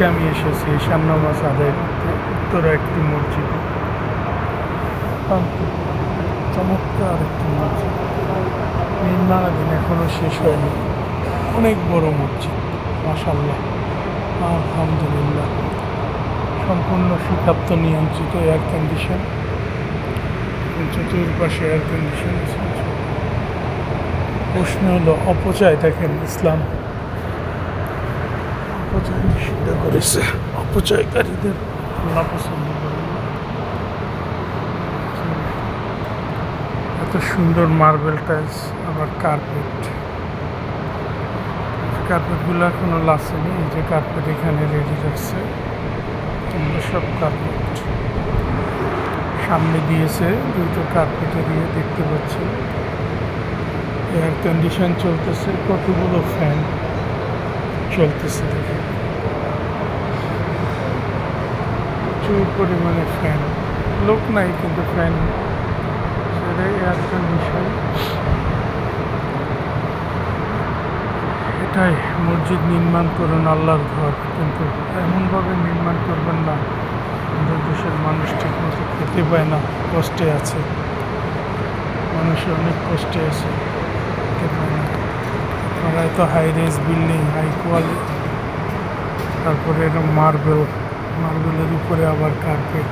আজকে আমি এসেছি নামাজ আদায় উত্তরে একটি মসজিদ। চমৎকার একটি মসজিদ। নির্মাণাধীন এখনও শেষ হয়নি। অনেক বড় মসজিদ মাসাল্লাহ আলহামদুলিল্লাহ। সম্পূর্ণ শীতাপ্ত নিয়ন্ত্রিত এয়ার কন্ডিশন চতুর্পাশে এয়ার কন্ডিশন প্রশ্ন হলো, অপচয় দেখেন ইসলাম। অপচয় নিষিদ্ধ করেছে। অপচয়কারীদের আল্লাহ পছন্দ করেন না। এত সুন্দর মার্বেল টাইলস আবার কার্পেট কার্পেটগুলো এখনও লাসেনি এই যে কার্পেট এখানে রেডি রাখছে সব কার্পেট সামনে দিয়েছে দুটো কার্পেটে দিয়ে দেখতে পাচ্ছি। এয়ার কন্ডিশন চলতেছে কতগুলো ফ্যান চলতেছে। প্রচুর পরিমাণে ফ্যান লোক নাই কিন্তু ফ্যান সেটা এয়ার কন্ডিশন এটাই, মসজিদ নির্মাণ করুন আল্লাহর ঘর। কিন্তু এমনভাবে নির্মাণ করবেন না আমাদের দেশের মানুষ ঠিক মতো খেতে পায় না, কষ্টে আছে। মানুষের অনেক কষ্টে আছে, খেতে পায় না। আপনারা তো high rise building high quality তারপরে এরকম মার্বেল মার্বেলের উপরে আবার কার্পেট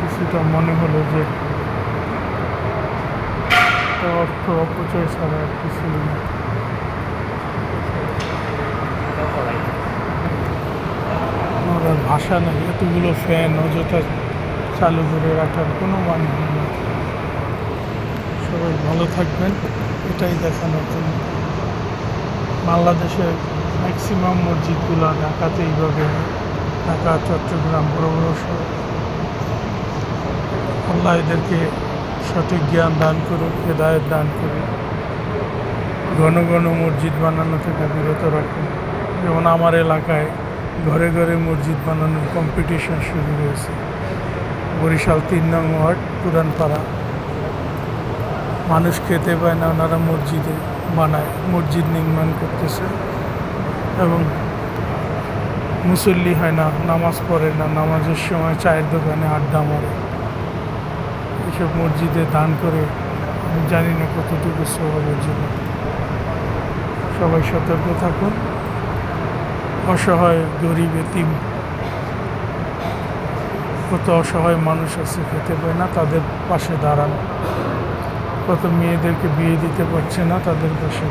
কিছুটা মনে হলো যে অর্থ অপচয় ছাড়া আর কিছু ভাষা নেই, এতগুলো ফ্যান অযথা চালু করে রাখার কোনো মানে হয় না সবাই ভালো থাকবেন। এটাই দেখানোর জন্য। বাংলাদেশের ম্যাক্সিমাম মসজিদগুলো ঢাকাতে এইভাবে ঢাকা, চট্টগ্রাম, বড় বড় শহর। আল্লাহ এদেরকে সঠিক জ্ঞান দান করুক, হেদায়ত দান করুক। ঘন ঘন মসজিদ বানানো থেকে বিরত রাখুন। যেমন আমার এলাকায় ঘরে ঘরে মসজিদ বানানোর কম্পিটিশন শুরু হয়েছে। বরিশাল তিন নং ওয়ার্ড, পুরানপাড়া। মানুষ খেতে পায় না, ওনারা মসজিদে বানায়, মসজিদ নির্মাণ করতেছে। এবং মুসল্লি হয় না, নামাজ পড়ে না, নামাজের সময় চায়ের দোকানে আড্ডা মারে। এসব মসজিদে দান করে, আমি জানি না কতটুকু স্বভাবের জন্য সবাই সতর্ক থাকুন। অসহায়, গরিব, এতিম, কত অসহায় মানুষ আছে, খেতে পায় না, তাদের পাশে দাঁড়ান। কত মেয়েদেরকে বিয়ে দিতে পারছে না তাদের বসে